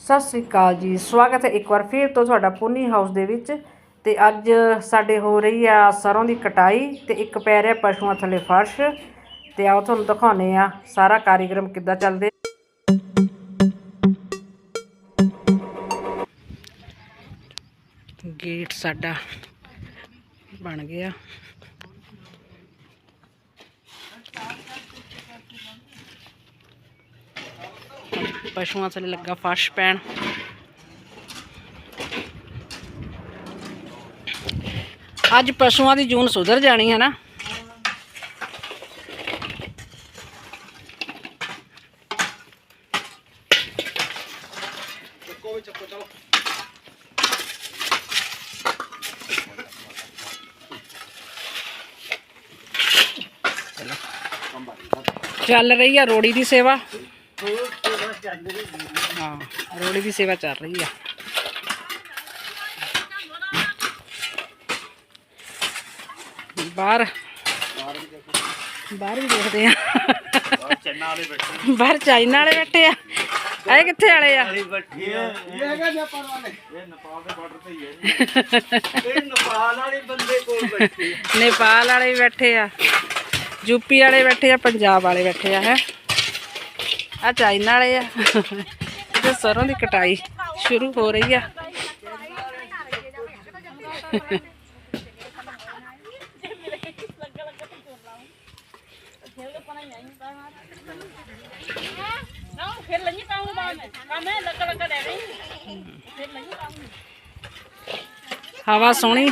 ਸਤਿ ਸ੍ਰੀ ਅਕਾਲ ਜੀ। ਸਵਾਗਤ ਹੈ ਇੱਕ ਵਾਰ ਫਿਰ ਤੋਂ ਤੁਹਾਡਾ ਪੂਨੀ ਹਾਊਸ ਦੇ ਵਿੱਚ। ਤੇ ਅੱਜ ਸਾਡੇ ਹੋ ਰਹੀ ਆ ਸਰੋਂ ਦੀ ਕਟਾਈ ਤੇ ਇੱਕ ਪੈ ਰਿਹਾ ਪਸ਼ੂਆਂ ਥੱਲੇ ਫਰਸ਼। ਤੇ ਆਓ ਤੁਹਾਨੂੰ ਦਿਖਾਉਨੇ ਆ ਸਾਰਾ ਕਾਰੀਗਰਮ ਕਿੱਦਾਂ ਚੱਲਦੇ ਗੇਟ ਸਾਡਾ ਬਣ ਗਿਆ। ਪਸ਼ੂਆਂ ਥੱਲੇ ਲੱਗਾ ਫਰਸ਼ ਪੈਣ। ਅੱਜ ਪਸ਼ੂਆਂ ਦੀ ਜੂਨ ਸੁਧਰ ਜਾਣੀ ਹੈ ਨਾ। ਚੱਲ। ਰਹੀ ਆ ਰੋੜੀ ਦੀ ਸੇਵਾ। ਹਾਂ ਰੋੜੀ ਦੀ ਸੇਵਾ ਚੱਲ ਰਹੀ ਆ। ਬਾਹਰ ਬਾਹਰ ਵੀ ਦੇਖਦੇ ਆ। ਬਾਹਰ ਚਾਈਨਾ ਵਾਲੇ ਬੈਠੇ ਆ। ਇਹ ਕਿੱਥੇ ਵਾਲੇ ਆ? ਇਹ ਹੈਗਾ ਜਾਪਾਨ ਵਾਲੇ ਇਹ ਨੇਪਾਲ ਦੇ ਬਾਰਡਰ ਤੇ ਹੀ ਹੈ ਇਹ ਨੇਪਾਲ ਵਾਲੇ ਬੰਦੇ ਕੋਲ ਬੈਠੇ ਨੇਪਾਲ ਵਾਲੇ ਬੈਠੇ ਆ। ਯੂਪੀ ਵਾਲੇ ਬੈਠੇ ਆ, ਪੰਜਾਬ ਵਾਲੇ ਬੈਠੇ ਆ, ਹੈ। ਆ ਚਾਈਨਾ ਵਾਲੇ ਆ। ਤੇ ਸਰੋਂ ਦੀ ਕਟਾਈ ਸ਼ੁਰੂ ਹੋ ਰਹੀ ਆ। ਹਵਾ ਸੋਹਣੀ।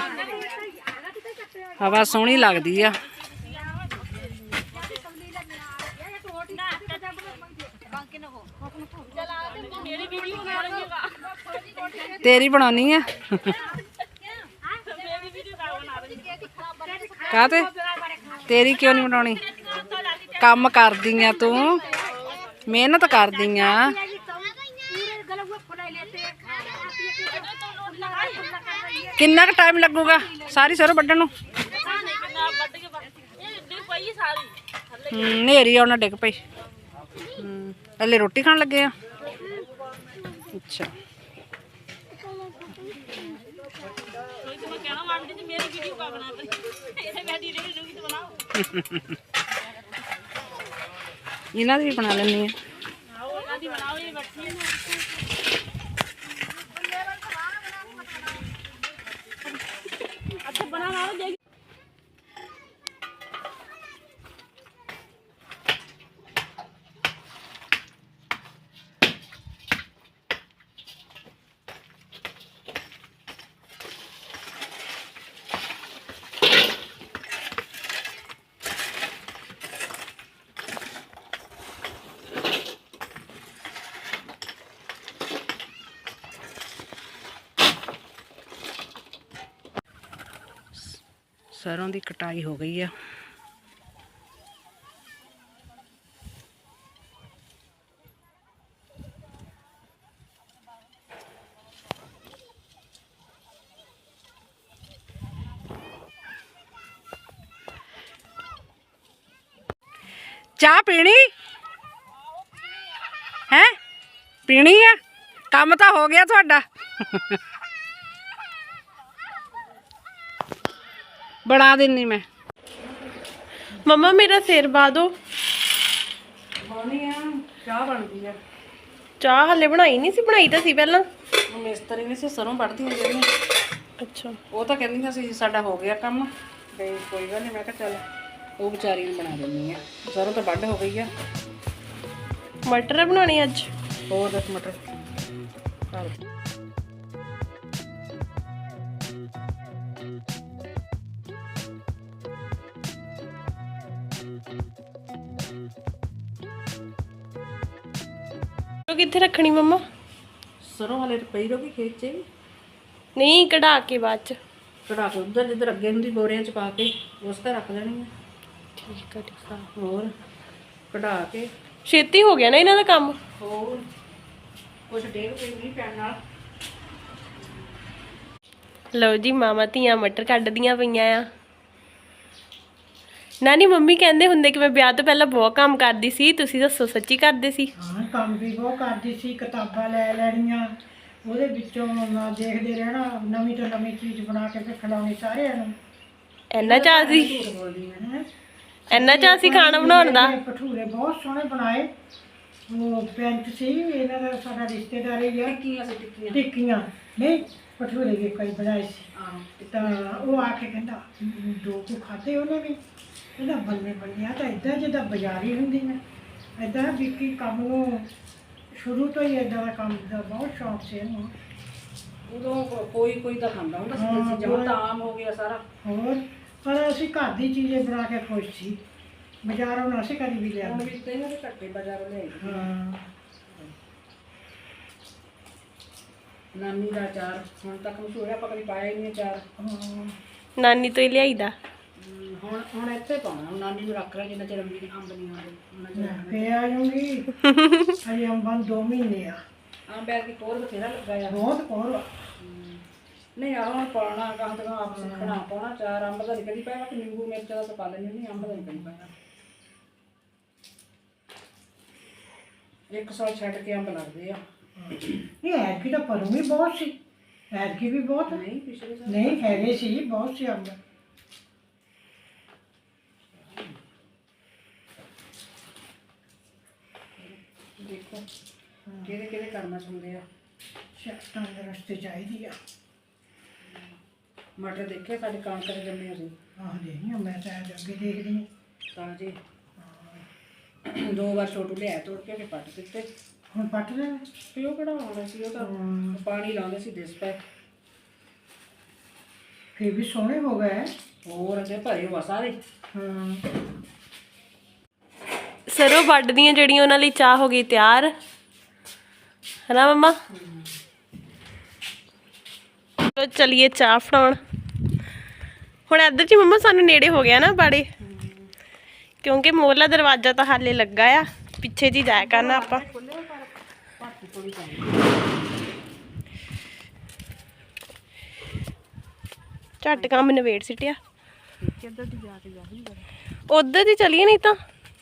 ਹਵਾ ਸੋਹਣੀ ਲੱਗਦੀ ਆ। ਤੇਰੀ ਬਣਾਉਣੀ ਆ। ਕਾਤੇ ਤੇਰੀ ਕਿਉਂ ਨਹੀਂ ਬਣਾਉਣੀ? ਕੰਮ ਕਰਦੀ ਆ ਤੂੰ। ਮਿਹਨਤ ਕਰਦੀ ਆ ਕਿੰਨਾ ਕੁ ਟਾਈਮ ਲੱਗੂਗਾ? ਸਾਰੀ ਸਰੋਂ ਵੱਢਣ ਨੂੰ? ਹੂੰ ਨੇਰੀ ਆਉਣਾ ਡਿੱਗ ਪਈ। ਹੂੰ, ਹਲੇ ਰੋਟੀ ਖਾਣ ਲੱਗੇ ਆ। ਅੱਛਾ। ਇਹਨਾਂ ਦੀ ਵੀ ਬਣਾ ਲੈਣੀ ਆ ਸਰੋਂ ਦੀ ਕਟਾਈ ਹੋ ਗਈ ਆ। ਚਾਹ ਪੀਣੀ? ਹੈ? ਪੀਣੀ ਆ? ਕੰਮ ਤਾਂ ਹੋ ਗਿਆ ਤੁਹਾਡਾ। ਬਣਾ ਦਿੰਨੀ ਮੈਂ। ਮੰਮਾ ਮੇਰਾ ਸਿਰ ਵਾ ਦੋ। ਬਣੀ ਆ ਚਾਹ ਬਣਦੀ ਆ। ਚਾਹ ਹਲੇ ਬਣਾਈ ਨਹੀਂ ਸੀ ਬਣਾਈ ਤਾਂ ਸੀ ਪਹਿਲਾਂ। ਉਹ ਮਿਸਤਰੀ ਨੇ ਸੀ ਸਰੋਂ ਵੱਢਦੀ ਹੁੰਦੀ ਜਿਹੜੀ। ਅੱਛਾ। ਉਹ ਤਾਂ ਕਹਿੰਦੀ ਸੀ ਸਾਡਾ ਹੋ ਗਿਆ ਕੰਮ। ਤੇ ਕੋਈ ਗੱਲ ਨਹੀਂ ਮੈਂ ਕਿਹਾ ਚੱਲ ਉਹ ਵਿਚਾਰੀ ਨੂੰ ਬਣਾ ਦਿੰਨੀ ਆ। ਸਰੋਂ ਤਾਂ ਵੱਢ ਹੋ ਗਈ ਆ। ਮਟਰ ਬਣਾਉਣੇ ਅੱਜ? ਹੋਰ ਦਸ ਮਟਰ? ਕਰ ਉਹ ਕਿੱਥੇ ਰੱਖਣੀ ਮੰਮਾ? ਸਰੋਂ ਹਲੇ ਤਾਂ ਪਈ ਰਹੂਗੀ ਖੇਤ 'ਚ। ਨਹੀਂ ਕਢਾ ਕੇ ਬਾਅਦ ਚ। ਕਢਾ ਕੇ ਉਧਰ ਜਿੱਧਰ ਅੱਗੇ ਹੁੰਦੀ ਬੋਰਿਆਂ 'ਚ ਪਾ ਕੇ ਉਸ ਤੇ ਰੱਖ ਦੇਣੀ ਆ। ਠੀਕ ਆ ਠੀਕ ਆ। ਹੋਰ ਕਢਾ ਕੇ। ਛੇਤੀ ਹੋ ਗਿਆ ਨਾ ਇਹਨਾਂ ਦਾ ਕੰਮ? ਹੋਰ ਕੁਛ ਡੇਗ ਪਈ ਨਹੀਂ ਪੈਣ ਨਾਲ। ਲਓ ਜੀ ਮਾਮਾ ਧੀਆਂ ਮਟਰ ਕੱਢਦੀਆਂ ਪਈਆਂ ਆ। ਨਾਨੀ ਮੰਮੀ ਕਹਿੰਦੇ ਹੁੰਦੇ ਕਿ ਮੈਂ ਵਿਆਹ ਤੋਂ ਪਹਿਲਾਂ ਬਹੁਤ ਕੰਮ ਕਰਦੀ ਸੀ ਤੁਸੀਂ ਦੱਸੋ ਸੱਚੀ ਕਰਦੇ ਸੀ? ਹਾਂ ਕੰਮ ਵੀ ਬਹੁਤ ਕਰਦੀ ਸੀ ਕਿਤਾਬਾਂ ਲੈ ਲੈਣੀਆਂ। ਉਹਦੇ ਵਿੱਚੋਂ ਨਾ ਦੇਖਦੇ ਰਹਿਣਾ ਨਵੀਂ ਤੋਂ ਨਵੀਂ ਚੀਜ਼ ਬਣਾ ਕੇ ਤੇ ਖਿਲਾਉਣੀ ਸਾਰਿਆਂ ਨੂੰ। ਇੰਨਾ ਚਾਹ ਸੀ? ਹੈਂ। ਇੰਨਾ ਚਾਹ ਸੀ ਖਾਣਾ ਬਣਾਉਣ ਦਾ? ਇਹਨੇ ਭਟੂਰੇ ਬਹੁਤ ਸੋਹਣੇ ਬਣਾਏ। ਉਹ ਪੈਂਟ ਸੀ ਇਹਨਾਂ ਦਾ ਸਾਡਾ ਰਿਸ਼ਤੇਦਾਰ ਹੀ ਆ। ਟਿੱਕੀਆਂ ਸੀ ਟਿੱਕੀਆਂ। ਟਿੱਕੀਆਂ। ਨਹੀਂ ਭਟੂਰੇ ਵੀ ਕੋਈ ਬਣਾਏ ਸੀ। ਆਹ ਤਾਂ ਉਹ ਆ ਕੇ ਕਹਿੰਦਾ ਦੋ ਕੁ ਖਾਦੇ ਉਹਨੇ ਵੀ। ਕਹਿੰਦਾ ਬੰਨੇ ਬੰਨਿਆ ਤਾਂ ਇਦਾਂ ਜਿੱਦਾਂ ਬਾਜ਼ਾਰੀ ਹੁੰਦੀ ਨੇ ਇਦਾਂ ਵੀ ਕੀ ਕੰਮ ਨੂੰ ਸ਼ੁਰੂ ਤੋਂ ਹੀ ਇਦਾਂ ਦਾ ਕੰਮ ਦਾ ਬਹੁਤ ਸ਼ੌਕ ਸੀ ਇਹਨੂੰ। ਉਦੋਂ ਕੋ- ਕੋਈ ਕੋਈ ਤਾਂ ਖਾਂਦਾ ਹੁੰਦਾ ਸੀ ਦੇਸੀ ਜਮਾ ਕੋਈ- ਤਾਂ ਆਮ ਹੋ ਗਿਆ ਸਾਰਾ। ਹੋਰ ਪਰ ਅਸੀਂ ਘਰ ਦੀ ਚੀਜ਼ੇ ਬਣਾ ਕੇ ਖੁਸ਼ ਸੀ। ਬਾਜ਼ਾਰੋਂ ਨਾ ਅਸੀਂ ਕਦੀ ਵੀ ਹੁਣ ਲਿਆਉਂਦੇ ਵੀ ਤੇ ਇਹਨਾਂ ਦੇ ਘੱਟੇ ਬਾਜ਼ਾਰੋਂ ਲਿਆਈ ਹਾਂ। ਨਾਨੀ ਦਾ ਅਚਾਰ ਹੁਣ ਤੱਕ ਮਸ਼ਹੂਰ ਹੈ ਆਪਾਂ ਕਦੀ ਪਾਇਆ ਹੀ ਨਹੀਂ ਅਚਾਰ। ਹਾਂ। ਨਾਨੀ ਤੋਂ ਹੀ ਲਿਆਈਦਾ। ਹੁਣ ਹੁਣ ਇੱਥੇ ਪਾਉਣਾ ਹੁਣ ਨਾਨੀ ਨੂੰ ਰੱਖ ਲਿਆ ਜਿੰਨਾ ਚਿਰ ਅੰਬੀ ਦੀ ਅੰਬ ਨਹੀਂ ਆਉਂਦੇ। ਉਹਨਾਂ ਚਿਰ ਮੈਂ ਫੇਰ ਆ ਜਾਊਂਗੀ। ਅਜੇ ਅੰਬਾਂ ਨੂੰ ਦੋ ਮਹੀਨੇ ਆ। ਅੰਬ ਐਰ ਦੀ ਕੋਰ ਬਥੇਰਾ ਲੱਗਾ ਆ। ਬਹੁਤ ਕੋਰ ਆ। ਨਹੀਂ ਆਹ ਹੁਣ ਪਾਉਣਾ ਕਹਾਂ ਤੇ ਆਪ ਸਿੱਖਣਾ ਪਾਉਣਾ ਚਾਰ ਅੰਬ ਦਾ ਨਿਕਲੀ ਪਾਇਆ ਕਿ ਨਿੰਬੂ ਮਿਰਚ ਦਾ ਤਾਂ ਪਾ ਲੈਣੀ ਨਹੀਂ ਅੰਬ ਦਾ ਨਿਕਲੀ ਪਾਇਆ ਇੱਕ ਸਾਲ ਛੱਡ ਕੇ ਅੰਬ ਲੱਗਦੇ ਆ। ਨਹੀਂ ਐਤਕੀ ਤਾਂ ਪਰੂ ਵੀ ਬਹੁਤ ਸੀ। ਐਤਕੀ ਵੀ ਬਹੁਤ ਨਹੀਂ ਪਿਛਲੇ ਸਾਲ ਨਹੀਂ ਹੈਗੇ ਸੀ ਬਹੁਤ ਸੀ ਅੰਬ। ਦੇਖੋ। ਕਿਹੜੇ ਕਿਹੜੇ ਕਰਨਾ ਚਾਹੁੰਦੇ ਆ? ਸ਼ਕਤਾਂ ਦੇ ਰਸਤੇ ਚਾਹੀਦੀ ਆ। ਮਟਰ ਦੇਖੇ ਸਾਡੇ ਕਣਕ ਦੇ ਜੰਮੇ ਸੀ ਆਹ ਨਹੀਂ ਮੈਂ ਤਾਂ ਅੱਜ ਅੱਗੇ ਦੇਖਦੀ ਹਾਂ ਤਾਂ ਜੀ। ਦੋ ਵਾਰ ਛੋਟੂ ਲਿਆ ਤੋੜ ਕੇ ਤੇ ਪੱਟ ਦਿੱਤੇ। ਹੁਣ ਪੱਟ ਲੈ ਤੇ ਉਹ ਕਿਹੜਾ ਆਉਣਾ ਸੀ? ਉਹ ਤਾਂ ਪਾਣੀ ਲਾਉਂਦੇ ਸੀ ਦਿਸ ਪੈ ਫੇਰ ਵੀ ਸੋਹਣੇ ਹੋ ਗਏ। ਹੋਰ ਅੱਗੇ ਭਰੇ ਹੋਆ ਸਾਰੇ। ਹਾਂ। ਸਰੋਂ ਵੱਢਦੀਆਂ ਜਿਹੜੀਆਂ ਉਹਨਾਂ ਲਈ ਚਾਹ ਹੋ ਗਈ ਤਿਆਰ। ਹਨਾ ਮਮਾ? ਚਲੋ ਚਲਿਏ ਚਾਹ ਫੜਾਉਣ। ਹੁਣ ਇੱਧਰ ਜੀ ਮੰਮਾ ਸਾਨੂੰ ਨੇੜੇ ਹੋ ਗਿਆ ਨਾ ਬਾੜੇ। ਕਿਉਂਕਿ ਮੋਹਲਾ ਦਰਵਾਜ਼ਾ ਤਾਂ ਹਾਲੇ ਲੱਗਾ ਆ। ਪਿੱਛੇ ਜੀ ਜਾਇਆ ਕਰਨਾ ਆਪਾਂ। ਝੱਟ ਕੰਮ ਨਵੇੜ ਸਿੱਟਿਆ। ਉਧਰ ਦੀ ਚਲੀਏ ਨਹੀਂ ਤਾਂ।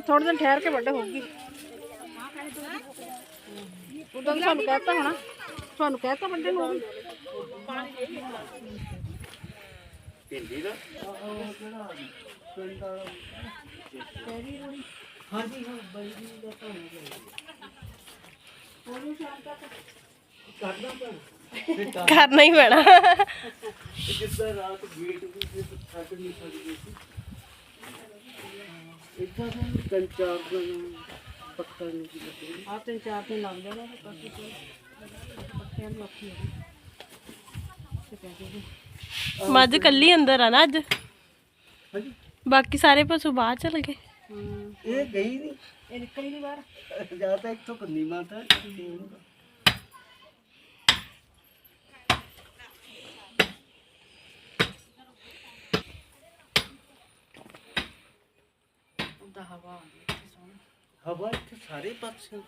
ਥੋੜੇ ਦਿਨ ਠਹਿਰ ਕੇ ਵੱਡਾ ਹੋਊਗੀ। ਉਦੋਂ ਸਾਨੂੰ ਕਹਿਤਾ ਹੋਣਾ ਤੁਹਾਨੂੰ ਕਹਿਤਾ ਵੱਡੇ ਨੂੰ ਉਹ ਵੀ। ਹਿੰਦੀ ਦਾ? ਕਰਨਾ ਹੀ ਪੈਣਾ। ਜਿੱਦਾਂ ਰਾਤ ਗੇਟ ਵੀ ਜੇ ਛੱਡ ਨਹੀਂ ਸਕਦੀ ਸੀ। ਇੱਦਾਂ ਦਾ ਤਿੰਨ ਚਾਰ ਦਿਨ ਪੱਕਾ ਨਹੀਂ ਸੀ ਲੱਗਿਆ ਆ ਤਿੰਨ ਚਾਰ ਦਿਨ ਲੱਗ ਜਾਣਾ ਤੇ ਕਾਫੀ ਕੋਈ ਪੱਕਿਆਂ ਨੂੰ ਔਖੀ ਹੋ ਗਈ ਤੇ ਕਹਿ ਦੇ ਮੱਝ ਕੱਲੀ ਅੰਦਰ ਆ ਨਾ ਅੱਜ। ਹਾਂਜੀ? ਬਾਕੀ ਸਾਰੇ ਪਸ਼ੂ ਬਾਹਰ ਚਲ ਗਏ। ਇਹ ਗਈ ਨਹੀਂ ਇਹ ਨਿਕਲੀ ਨਹੀਂ ਬਾਹਰ। ਜਾਂ ਤਾਂ ਇੱਥੋਂ ਕੰਨੀ ਮਾਤਾ ਉਹਦਾ ਹਵਾ ਆਉਂਦੀ ਹੈ ਸੋਹਣੀ ਹਵਾ ਇੱਥੇ ਸਾਰੇ ਪਾਸੇ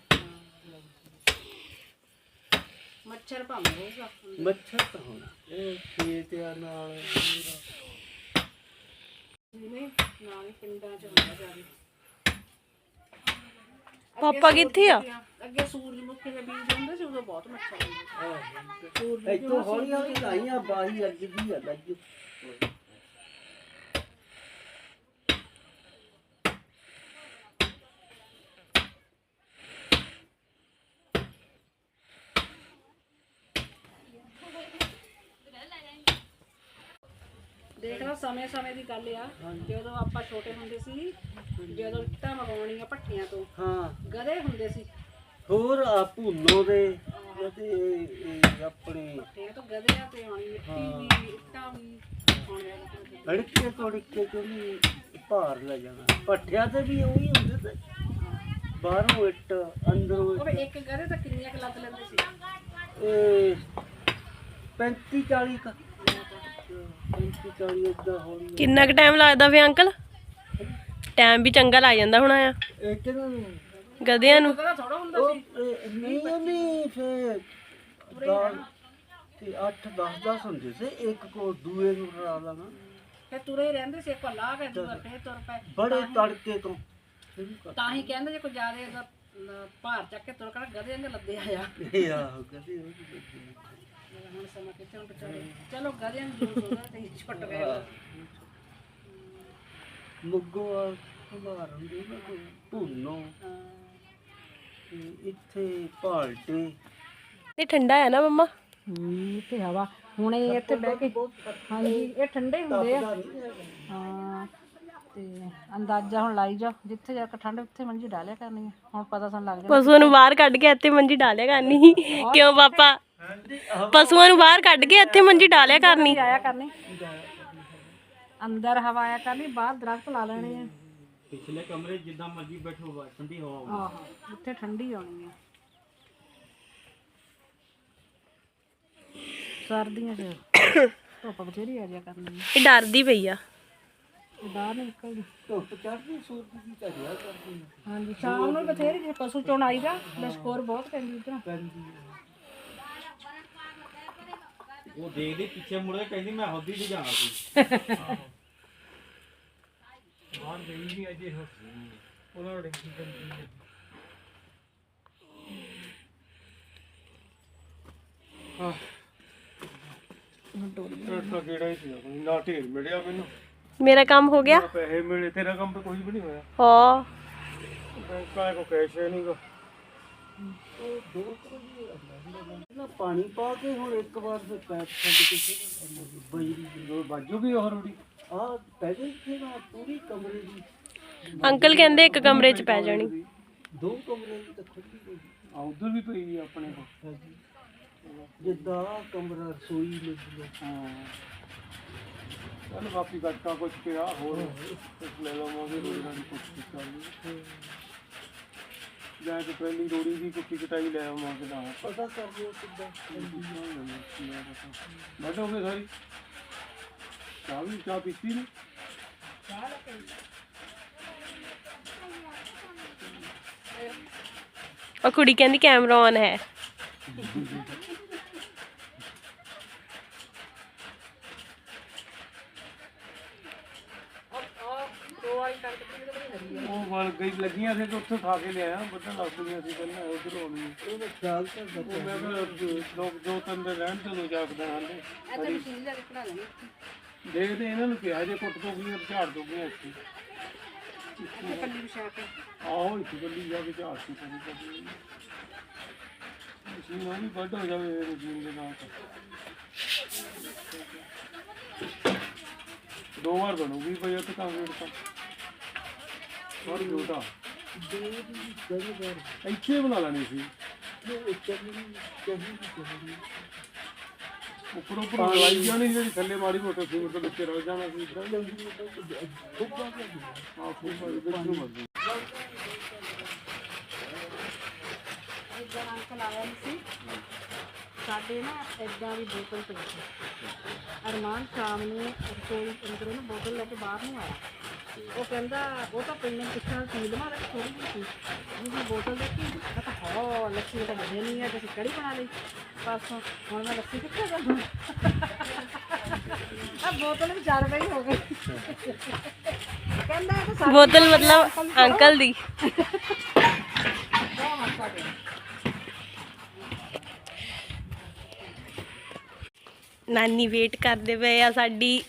ਮੱਛਰ ਭਾਵੇਂ ਹੋਊਗਾ ਮੱਛਰ ਤਾਂ ਹੁਣ ਇਹ ਖੇਤਿਆਂ ਨਾਲ ਜਿਵੇਂ ਨਾਲ ਹੀ ਪਿੰਡਾਂ ਚ ਹੁੰਦਾ ਜਾਵੇ ਪਾਪਾ ਕਿੱਥੇ ਆ ਅੱਗੇ ਸੂਰਜਮੁਖੀ ਦੇ ਬੀਜ ਹੁੰਦੇ ਸੀ ਉਦੋਂ ਬਹੁਤ ਮੱਛਰ ਹੁੰਦੇ ਇੱਥੋਂ ਹੌਲੀ ਹੌਲੀ ਲਾਈਆਂ ਬਾਈ ਅੱਜ ਵੀ ਆ ਲੱਗ ਦੇਖ ਲਓ ਸਮੇਂ ਸਮੇਂ ਦੀ ਗੱਲ ਆ। ਜਦੋਂ ਆਪਾਂ ਛੋਟੇ ਹੁੰਦੇ ਸੀ ਜਦੋਂ ਇੱਟਾਂ ਮਗਾਉਣੀਆਂ ਭੱਠੀਆਂ ਤੋਂ ਹਾਂ। ਗਧੇ ਹੁੰਦੇ ਸੀ। ਹੋਰ ਆ ਭੁੰਨੋ ਦੇ ਤੇ ਇਹ ਆਪਣੇ ਭੱਠੀਆਂ ਤੋਂ ਤੇ ਆਉਣੀ ਮਿੱਟੀ ਵੀ ਇੱਟਾਂ। ਅੜਕੇ ਭਾਰ ਲੈ ਜਾਣਾ। ਪੱਠਿਆਂ ਤੇ ਵੀ ਉਹੀ ਹੁੰਦੇ ਤੇ। ਬਾਹਰੋਂ ਇੱਟ ਅੰਦਰੋਂ ਉਹ ਇੱਕ ਗਧੇ ਤਾਂ ਕਿੰਨੀਆਂ ਕੁ ਲੱਦ ਲੈਂਦੇ ਸੀ? ਇਹ 35 40 ਕ। 35 40 ਇਦਾਂ ਹੋਣੀ ਕਿੰਨਾ ਕੁ ਟਾਈਮ ਲੱਗਦਾ ਫੇ ਅੰਕਲ ਟਾਈਮ ਵੀ ਚੰਗਾ ਲੱਗ ਜਾਂਦਾ ਹੋਣਾ ਆ। ਨੂੰ ਗਧਿਆਂ ਨੂੰ। ਗਧਾ ਥੋੜਾ ਹੁੰਦਾ ਉਹ ਇਹ ਨਹੀਂ ਉਹ ਨਹੀਂ ਫੇ ਤੇ 8 10 10 ਹੁੰਦੇ ਸੀ ਇੱਕ ਕੋ ਦੂਏ ਨੂੰ ਹਰਾ ਲਾਣਾ ਫਿਰ ਤੁਰੇ ਹੀ ਰਹਿੰਦੇ ਸੀ ਇੱਕ ਲਾ ਕੇ ਦੂਆ ਫੇਰ ਤੁਰ ਪਏ। ਬੜੇ ਤੜਕੇ ਤੋਂ ਸ਼ੁਰੂ ਕਰ ਤਾਂ। ਹੀ ਕਹਿੰਦੇ ਜੇ ਕੋਈ ਜ਼ਿਆਦਾ ਭਾਰ ਚੱਕ ਕੇ ਤੁਰ ਕਰ ਗਧੇ ਦੇ ਲੱਦੇ ਆਇਆ ਇਹ ਆਹੋ ਕਦੇ ਉਹ ਵੀ ਹੁਣ ਸਮਾਂ ਕਿੱਥੇ ਹੁਣ ਵਿਚਾਰੇ। ਚਲੋ ਗਧਿਆਂ ਨੂੰ ਜੂਸ ਹੋਗਾ ਤੇ ਛੁੱਟ ਗਏ। ਮੁੱਗੋ ਆ ਉਦਾਹਰਨ ਦੇ ਨਾ ਕੋਈ ਭੁੰਨੋ ਤੇ ਇੱਥੇ ਭਾਲਟੇ। ਇਹ ਠੰਡਾ ਹੈ ਨਾ ਮੰਮਾ? ਹੂੰ ਇੱਥੇ ਹਵਾ। ਹੁਣ ਇਹ ਇੱਥੇ ਬਹਿ ਕੇ ਹਾਂਜੀ ਇਹ ਠੰਡੇ ਹੁੰਦੇ ਆ। ਹਾਂ ਤੇ ਅੰਦਾਜ਼ਾ ਹੁਣ ਲਾਈ ਜਾ ਜਿੱਥੇ ਜਾ ਕੇ ਠੰਡ ਉੱਥੇ ਮੰਜੀ ਡਾਲਿਆ ਕਰਨੀ ਆ। ਹੁਣ ਪਤਾ ਸਾਨੂੰ ਲੱਗ ਜਾਣਾ ਪਸ਼ੂਆਂ ਨੂੰ ਬਾਹਰ ਕੱਢ ਕੇ ਇੱਥੇ ਮੰਜੀ ਡਾਲਿਆ ਕਰਨੀ। ਕਿਉਂ ਪਾਪਾ? ਪਸ਼ੂਆਂ ਨੂੰ ਬਾਹਰ ਕੱਢ ਕੇ ਇੱਥੇ ਮੰਜੀ ਡਾਲਿਆ ਕਰਨੀ। ਆਇਆ ਕਰਨੀ। ਅੰਦਰ ਹਵਾ ਆਇਆ ਕਰਨੀ ਬਾਹਰ ਦਰਖਤ ਲਾ ਲੈਣੇ ਆ। ਪਿਛਲੇ ਕਮਰੇ ਜਿੱਦਾਂ ਮਰਜ਼ੀ ਬੈਠੋ ਠੰਡੀ ਹਵਾ ਆਹੋ ਉੱਥੇ ਠੰਡੀ ਆਉਣੀ ਆ। ਸਰਦੀਆਂ ਚ ਧੁੱਪ ਬਥੇਰੀ ਆ ਜਾ ਕਰਨੀ ਇਹ ਡਰਦੀ ਪਈ ਆ। ਇਹ ਬਾਹਰ ਨਹੀਂ ਨਿਕਲਦੀ। ਧੁੱਪ ਚੜ੍ਹਦੀ ਸੂਰਜ ਦੀ ਝੜਿਆ ਕਰਦੀ ਹਾਂਜੀ ਸ਼ਾਮ ਨੂੰ ਬਥੇਰੀ ਜੇ ਪਸ਼ੂ ਚੋਣ ਆਈਦਾ ਲਸ਼ਕੋਰ ਬਹੁਤ ਪੈਂਦੀ ਇਧਰ। ਪੈਂਦੀ ਉਹ ਦੇਖਦੀ ਪਿੱਛੇ ਮੁੜ ਕੇ ਕਹਿੰਦੀ ਮੈਂ ਹੌਦੀ ਨਹੀਂ ਜਾਣਾ ਸੀ ਬਾਹਰ ਗਈ ਨਹੀਂ ਅਜੇ ਉਹਨਾਂ ਨੂੰ ਡਿੱਗੀ ਪੈਂਦੀ ਤਾਂ ਕਿਹੜਾ ਹੀ ਸੀ ਆਪਣੀ ਨਾ ਢੇਰ ਮਿਲਿਆ ਮੈਨੂੰ ਮੇਰਾ ਕੰਮ ਹੋ ਗਿਆ ਨਾ ਪੈਸੇ ਮਿਲੇ ਤੇਰਾ ਕੰਮ ਤਾਂ ਕੁਝ ਵੀ ਨਹੀਂ ਹੋਇਆ ਹਾਂ ਬੈਂਕ ਵਾਲੇ ਕੋ ਕੈਸ਼ ਹੈ ਨਹੀਂਗਾ ਨਾ ਪਾਣੀ ਪਾ ਕੇ ਹੁਣ ਇੱਕ ਵਾਰ ਫਿਰ ਪੈਪ ਛੱਡ ਕੇ ਬਈ ਬਾਜੂ ਵੀ ਉਹ ਰੋੜੀ। ਆ ਪੈ ਗਈ ਇੱਥੇ ਨਾ ਪੂਰੀ ਕਮਰੇ ਦੀ ਅੰਕਲ ਕਹਿੰਦੇ ਇੱਕ ਕਮਰੇ 'ਚ ਪੈ ਜਾਣੀ। ਦੋ ਕਮਰੇ ਦੀ ਤਾਂ ਖੁੱਲੀ ਗਈ ਆ ਉਧਰ ਵੀ ਪਈ ਆ ਆਪਣੇ ਕੋ ਜਿੱਦਾਂ ਆਹ ਕਮਰਾ ਰਸੋਈ ਲੱਗੀ ਹਾਂ ਚੱਲ ਬਾਕੀ ਗੱਟਾ ਕੁਝ ਪਿਆ ਹੋਰ ਕੁਛ ਲੈ ਲਵਾਂਗੇ ਰੋੜੀ ਨਾਲ ਕੁਝ ਕੀਤਾ ਨਹੀਂ ਜਾਂ ਤੇ ਪਹਿਲੀ ਰੋੜੀ ਦੀ ਕੁੱਟੀ ਕਟਾਈ ਲੈ ਆਵਾਂਗੇ ਨਾ। ਪਤਾ ਕਰ ਲਿਓ ਕਿੱਦਾਂ। ਬੈਠੋਗੇ ਸਾਰੀ। ਚਾਹ ਵੀ ਚਾਹ ਪੀਤੀ ਨਹੀਂ ਉਹ ਕੁੜੀ ਕਹਿੰਦੀ ਕੈਮਰਾ ਔਨ ਹੈ। ਵੱਲ ਗਈ ਲੱਗੀਆਂ ਸੀ ਤੇ ਉੱਥੇ ਖਾ ਕੇ ਲਿਆਇਆ ਬੱਦਲ ਲੱਗ ਗਈਆਂ ਸੀ ਪਹਿਲਾਂ ਉਧਰ ਹੋਣੀ ਉਹਦਾ ਖਿਆਲ ਕਰਦਾ ਉਹ ਮੈਂ ਕਿਹਾ ਲੋਕ ਦੋ ਤਿੰਨ ਦਿਨ ਰਹਿਣ ਤੇ ਜਾਗਦਾ ਮਸ਼ੀਨ ਲੈ ਕੇ ਲੈਣੀ ਦੇਖਦੇ ਇਹਨਾਂ ਨੂੰ ਕਿਹਾ ਜੇ ਕੁੱਟ ਦੋਗੀਆਂ ਤੇ ਝਾੜ ਦੋਗੀਆਂ ਇੱਥੇ। ਇੱਥੇ ਪੱਲੀ ਵਿਛਾ ਕੇ। ਆਹੋ ਇੱਥੇ ਗੱਲੀ ਜਾ ਕੇ ਝਾੜ ਕੇ ਕਰੀ ਕਰੀ ਮਸ਼ੀਨ ਉਹ ਵੀ ਵੱਢ ਹੋ ਜਾਵੇ ਇਹ ਮਸ਼ੀਨ ਦੇ ਨਾਲ ਤਾਂ। ਦੋ ਵਾਰ ਬਣੂਗੀ ਪਈ ਉੱਥੇ ਕਾਂਗਰੇਟ ਤਾਂ। ਹੋਰ ਜੋਟਾ ਇੱਥੇ ਬਣਾ ਲੈਣੀ ਸੀ। ਉੱਪਰ ਉੱਪਰ ਲਾਈ ਜਾਣੀ ਜਿਹੜੀ ਥੱਲੇ ਮਾੜੀ ਮੋਟੇ ਸੀ ਉਹ ਵਿੱਚ ਰਲ ਜਾਣਾ ਸੀ। ਆਹ ਫੁੱਫਾ ਦੇ ਵਿੱਚ ਨੂੰ ਮਰਦੀ ਇਦਾਂ ਅੰਕਲ ਆਇਆ ਨਹੀਂ ਸੀ। ਸਾਡੇ ਨਾ ਇਦਾਂ ਦੀ ਬੋਤਲ ਪਈ ਸੀ। ਅਰਮਾਨ ਸ਼ਾਮ ਨੂੰ ਰਸੋਈ ਅੰਦਰੋਂ ਨਾ ਬੋਤਲ ਲੈ ਕੇ ਬਾਹਰ ਨੂੰ ਆਇਆ। ਉਹ ਕਹਿੰਦਾ ਉਹ ਤਾਂ ਪਹਿਲਾਂ ਪੁੱਛਣਾ ਸੀ ਦਮਾ ਰੱਖ ਥੋੜੀ ਜਿਹੀ ਸੀ ਉਹਦੀ ਬੋਤਲ ਦੇਖੀ ਮੈਂ ਤਾਂ ਹੋ ਲੱਸੀ ਤਾਂ ਵਧੇ ਨਹੀਂ ਹੈ ਤੁਸੀਂ ਕੜੀ ਬਣਾ ਲਈ? ਪਰਸੋਂ ਹੁਣ ਮੈਂ ਲੱਸੀ ਕਿੱਥੇ ਕਰਾਂ ਆ ਬੋਤਲ ਵੀ 4 ਰੁਪਏ ਹੀ ਗਈ। ਕਹਿੰਦਾ ਇਹ ਤਾਂ ਸਾਡੀ ਬੋਤਲ ਮਤਲਬ ਅੰਕਲ ਦੀ। ਨਾਨੀ ਵੇਟ ਕਰਦੇ ਪਏ ਆ ਸਾਡੀ।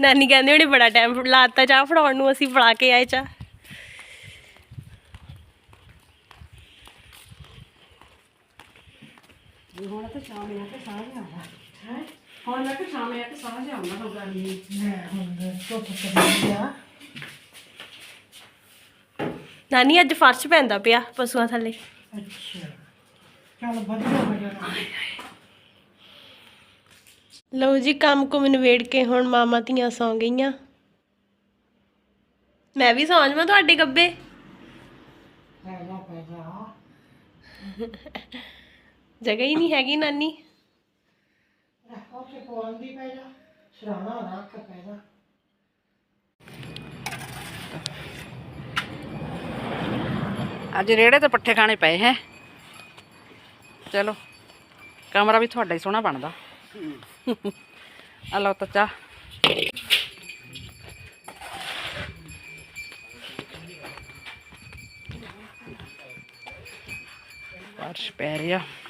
ਨਾਨੀ ਕਹਿੰਦੇ ਉਹਨੇ ਬੜਾ ਟਾਈਮ ਲਾਤਾ ਚਾਹ ਫੜਾਉਣ ਨੂੰ ਅਸੀਂ ਫੜਾ ਕੇ ਆਏ ਚਾਹ। ਵੀ ਹੁਣ ਤਾਂ ਸ਼ਾਮ ਆ ਕੇ ਸਾਹ ਆਉਂਦਾ ਹੈ? ਹੁਣ ਮੈਂ ਕਿ ਸ਼ਾਮ ਆ ਕੇ ਸਾਹ ਆਉਂਦਾ ਹੋਗਾ ਨਹੀਂ ਮੈਂ ਹੁਣ ਧੁੱਪ ਕਰੀ ਆ। ਨਾਨੀ ਅੱਜ ਫਰਸ਼ ਪੈਂਦਾ ਪਿਆ ਪਸ਼ੂਆਂ ਥੱਲੇ। ਅੱਛਾ। ਚੱਲ ਵਧੀਆ ਹੋ ਜਾਣਾ ਲਓ ਜੀ, ਕੰਮ ਕੁਮ ਨਿਬੇੜ ਕੇ ਹੁਣ ਮਾਮਾ ਧੀਆਂ ਸੌਂ ਗਈਆਂ। ਮੈਂ ਵੀ ਸੌਂ ਜਾਵਾਂ ਤੁਹਾਡੇ ਗੱਬੇ। ਜਗ੍ਹਾ ਹੀ ਨਹੀਂ ਹੈਗੀ ਨਾਨੀ। ਅੱਜ ਰੇੜੇ ਤੇ ਪੱਠੇ ਖਾਣੇ ਪਏ ਹੈ। ਚਲੋ, ਕਮਰਾ ਵੀ ਤੁਹਾਡਾ ਹੀ ਸੋਹਣਾ ਬਣਦਾ। ਆ ਲਓ ਤਾਂ ਚਾਹ ਬਾਰਿਸ਼ ਪੈ ਰਹੀ ਆ ਛੱਪਰ ਨੀਮਾ ਰਹਿ ਜਾਣਾ ਹਨਾ ਆਹੋ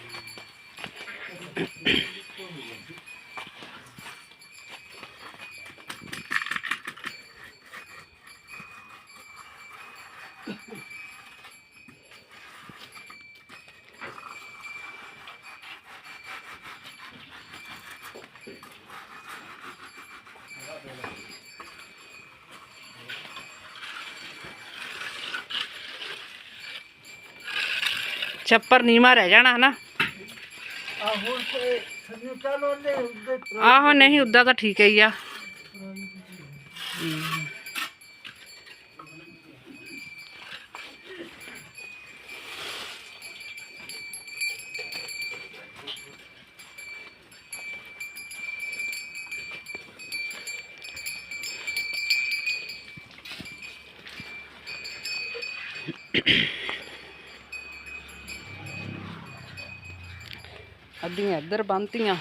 ਤੇ ਸਾਨੂੰ ਚਲੋ ਲੈ ਉੱਤੇ ਆਹੋ ਨਹੀਂ ਉਦਾਂ ਤਾਂ ਠੀਕ ਹੀ ਆ। ਅੱਧੀਆਂ ਇੱਧਰ ਬੰਨਤੀਆਂ।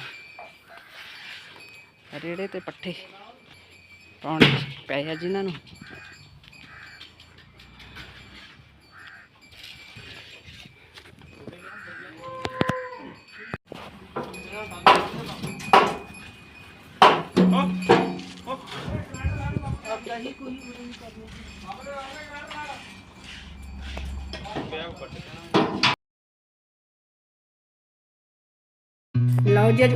ਰੇੜੇ ਤੇ ਪੱਠੇ ਪਾਉਣੇ ਪਏ ਆ ਜਿਨ੍ਹਾਂ ਨੂੰ। ਲਓ ਜੀ ਅੱਜ